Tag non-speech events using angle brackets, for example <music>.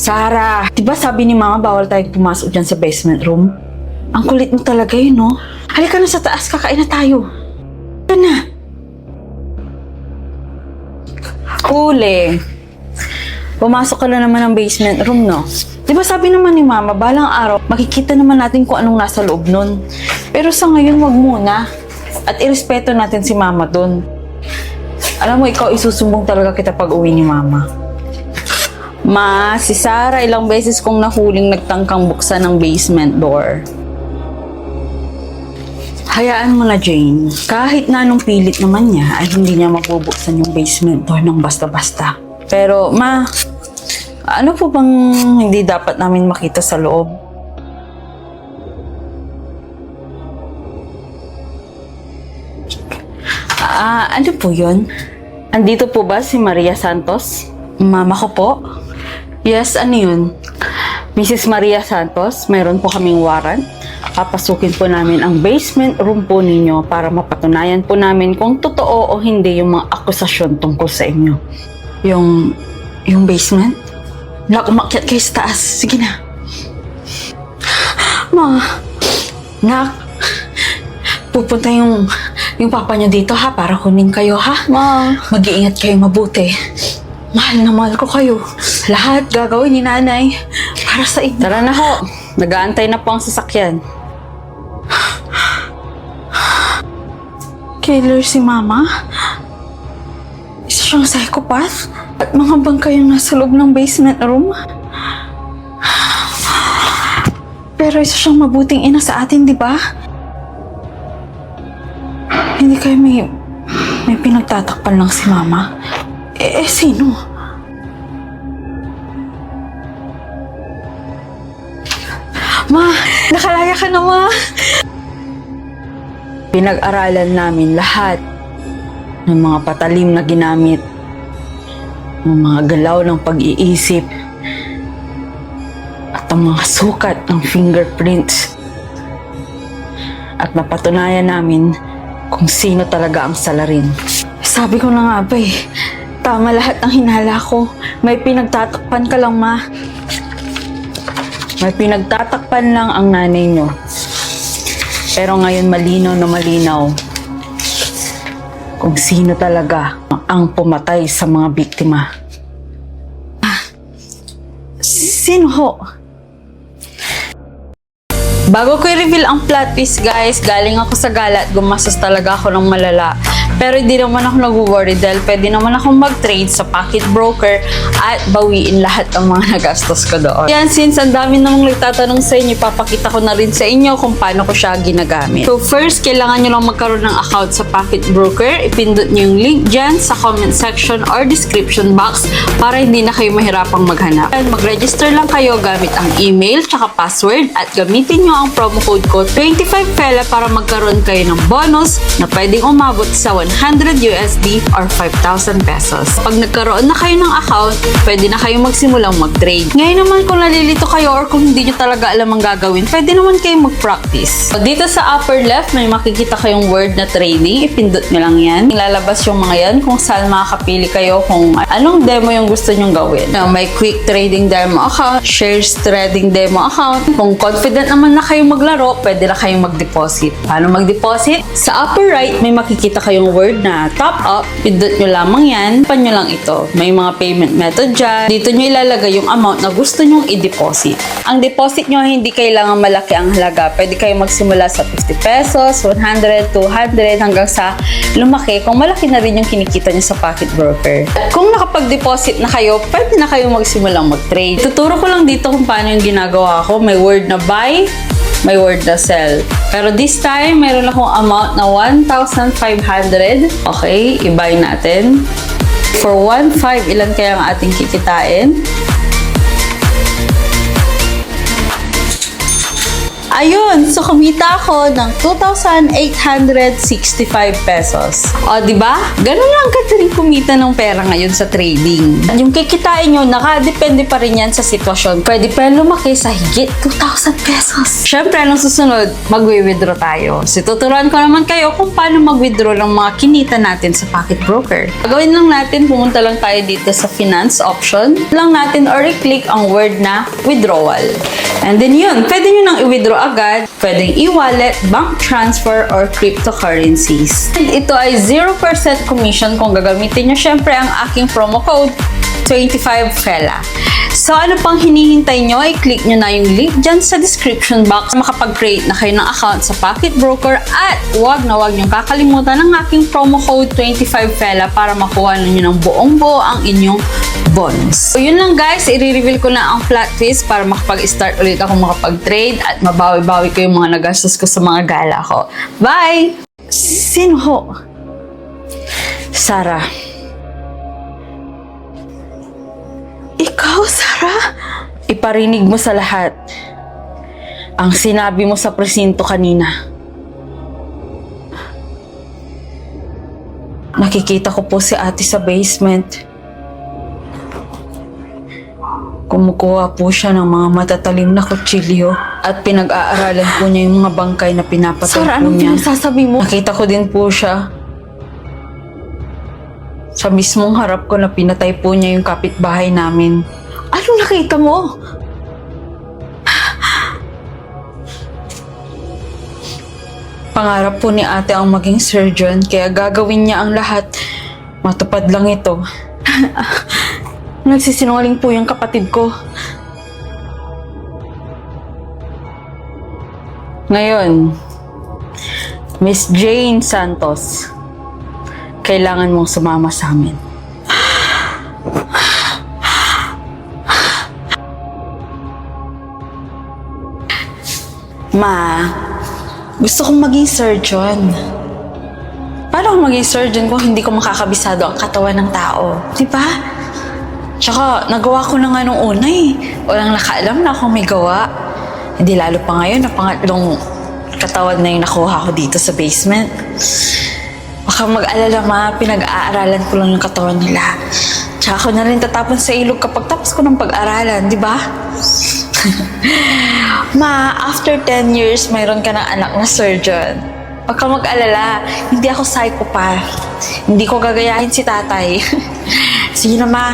Sarah, di ba sabi ni Mama bawal tayo pumasok dyan sa basement room? Ang kulit mo talaga yun, no? Halika na sa taas, kakain na tayo. Halika na. Huli. Pumasok ka na naman ng basement room, no? Di ba sabi naman ni Mama, balang araw, makikita naman natin kung anong nasa loob nun. Pero sa ngayon, wag muna. At irespeto natin si Mama dun. Alam mo, ikaw isusumbong talaga kita pag uwi ni Mama. Ma, si Sarah ilang beses kong nahuling nagtangkang buksan ng basement door. Hayaan mo na, Jane. Kahit na anong pilit naman niya, ay hindi niya mabubuksan yung basement door ng basta-basta. Pero, ma, ano po bang hindi dapat namin makita sa loob? Ah, ano po yun? Andito po ba si Maria Santos? Mama ko po? Yes, ano yun? Mrs. Maria Santos, mayroon po kaming warrant. Papasukin po namin ang basement room po ninyo para mapatunayan po namin kung totoo o hindi yung mga akusasyon tungkol sa inyo. Yung, yung basement? Nak, umakyat kayo sa taas. Sige na. Ma, nak, pupunta yung, yung papa niyo dito ha, para kunin kayo ha. Ma. Mag-iingat kayo mabuti. Mahal na mahal ko kayo. Lahat gagawin ni nanay para sa inyo. Tara na ho. Nag-aantay na po ang sasakyan. Killer si mama? Isa siyang psychopath? At mga bangkay yung nasa loob ng basement room? Pero isa siyang mabuting ina sa atin, di ba? Hindi kayo may, may pinagtatakpan lang si mama. Eh, sino? Ma, nakalaya ka na, ma. Pinag-aralan namin lahat ng mga patalim na ginamit, ng mga galaw ng pag-iisip, at ang mga sukat ng fingerprints. At napatunayan namin kung sino talaga ang salarin. Sabi ko na nga ba eh, tama lahat ng hinala ko. May pinagtatakpan ka lang, ma. May pinagtatakpan lang ang nanay nyo. Pero ngayon malinaw na malinaw kung sino talaga ang pumatay sa mga biktima. Ah, sino ho? Bago ko i-reveal ang plot twist, guys, galing ako sa gala at gumastos talaga ako ng malala. Pero hindi naman ako nag-worry dahil pwede naman akong mag-trade sa pocket broker at bawiin lahat ng mga nagastos ko doon. Yan, since ang dami namang nagtatanong sa inyo, papakita ko na rin sa inyo kung paano ko siya ginagamit. So first, kailangan nyo lang magkaroon ng account sa pocket broker. Ipindot nyo yung link dyan sa comment section or description box para hindi na kayo mahirapang maghanap. Mag-register lang kayo gamit ang email tsaka password at gamitin nyo ang promo code ko 25FELA para magkaroon kayo ng bonus na pwedeng umabot sa 100 USD or 5,000 pesos. Pag nagkaroon na kayo ng account, pwede na kayo magsimulang mag-trade. Ngayon naman kung nalilito kayo or kung hindi nyo talaga alam ang gagawin, pwede naman kayo mag-practice. So, dito sa upper left, may makikita kayong word na trading. Ipindot nyo lang yan. Ilalabas yung mga yan kung saan makakapili kayo kung anong demo yung gusto nyong gawin. Now, may quick trading demo account, shares trading demo account. Kung confident naman na kayo maglaro, pwede na kayong mag-deposit. Paano mag-deposit? Sa upper right, may makikita kayong word na top up. Pindot nyo lamang yan. Pan nyo lang ito. May mga payment method dyan. Dito nyo ilalagay yung amount na gusto nyong i-deposit. Ang deposit nyo, hindi kailangan malaki ang halaga. Pwede kayo magsimula sa 50 pesos, 100, 200, hanggang sa lumaki kung malaki na rin yung kinikita nyo sa pocket broker. Kung nakapag-deposit na kayo, pwede na kayo magsimulang mag-trade. Tuturo ko lang dito kung paano yung ginagawa ko. May word na buy, may word na sell. Pero this time, meron akong amount na 1,500. Okay, i-buy natin. For 1,500, ilan kaya ang ating kikitain? Ayun, so kumita ako ng 2,865 pesos. O, di ba? Ganun lang kadaling kumita ng pera ngayon sa trading. Yung kikitain nyo, nakadepende pa rin yan sa sitwasyon. Pwede pa lumaki sa higit 2,000 pesos. Siyempre, anong susunod? Magwi-withdraw tayo. So, tuturuan ko naman kayo kung paano mag-withdraw ng mga kinita natin sa Pocket Broker. Gagawin lang natin, pumunta lang tayo dito sa Finance option. Lang natin or i-click ang word na withdrawal. And then yun, pwede nyo nang i-withdraw agad. Pwedeng e-wallet, bank transfer, or cryptocurrencies. And ito ay 0% commission kung gagamitin nyo syempre ang aking promo code 25 Fela. So ano pang hinihintay nyo, i-click nyo na yung link dyan sa description box makapag-create na kayo ng account sa Pocket Broker at wag na wag nyo kakalimutan ang aking promo code 25 Fela para makuha ninyo ng buong buo ang inyong bonus. So yun lang guys, i-reveal ko na ang flat fees para makapag-start ulit ako makapag-trade at mabawi-bawi ko yung mga nagastos ko sa mga gala ko. Bye! Sino ho? Sarah. Ikaw, Sarah? Iparinig mo sa lahat ang sinabi mo sa presinto kanina. Nakikita ko po si ate sa basement. Kumukuha po siya ng mga matatalim na kutsilyo at pinag-aaralan po niya yung mga bangkay na pinapatay Sarah, po anong niya. pinagsasabi mo? Nakita ko din po siya. Sa mismong harap ko na pinatay po niya yung kapitbahay namin. Anong nakita mo? Pangarap po ni ate ang maging surgeon, kaya gagawin niya ang lahat. Matupad lang ito. <laughs> Nagsisinungaling po yung kapatid ko. Ngayon, Miss Jane Santos, kailangan mong sumama sa amin. Ma, gusto kong maging surgeon. Paano ako maging surgeon kung hindi ko makakabisado ang katawan ng tao? Di ba? Tsaka, nagawa ko na nga nung una eh. Walang nakaalam na akong may gawa. Hindi lalo pa ngayon na pangatlong katawan na yung nakuha ko dito sa basement. Baka mag-alala ma, pinag-aaralan ko lang yung katawan nila. Tsaka ako na rin tatapon sa ilog kapag tapos ko ng pag-aralan, di ba? <laughs> ma, after 10 years, mayroon ka ng anak na surgeon. Huwag mag-alala, hindi ako psychopath. Hindi ko gagayahin si tatay. <laughs> Sige na ma,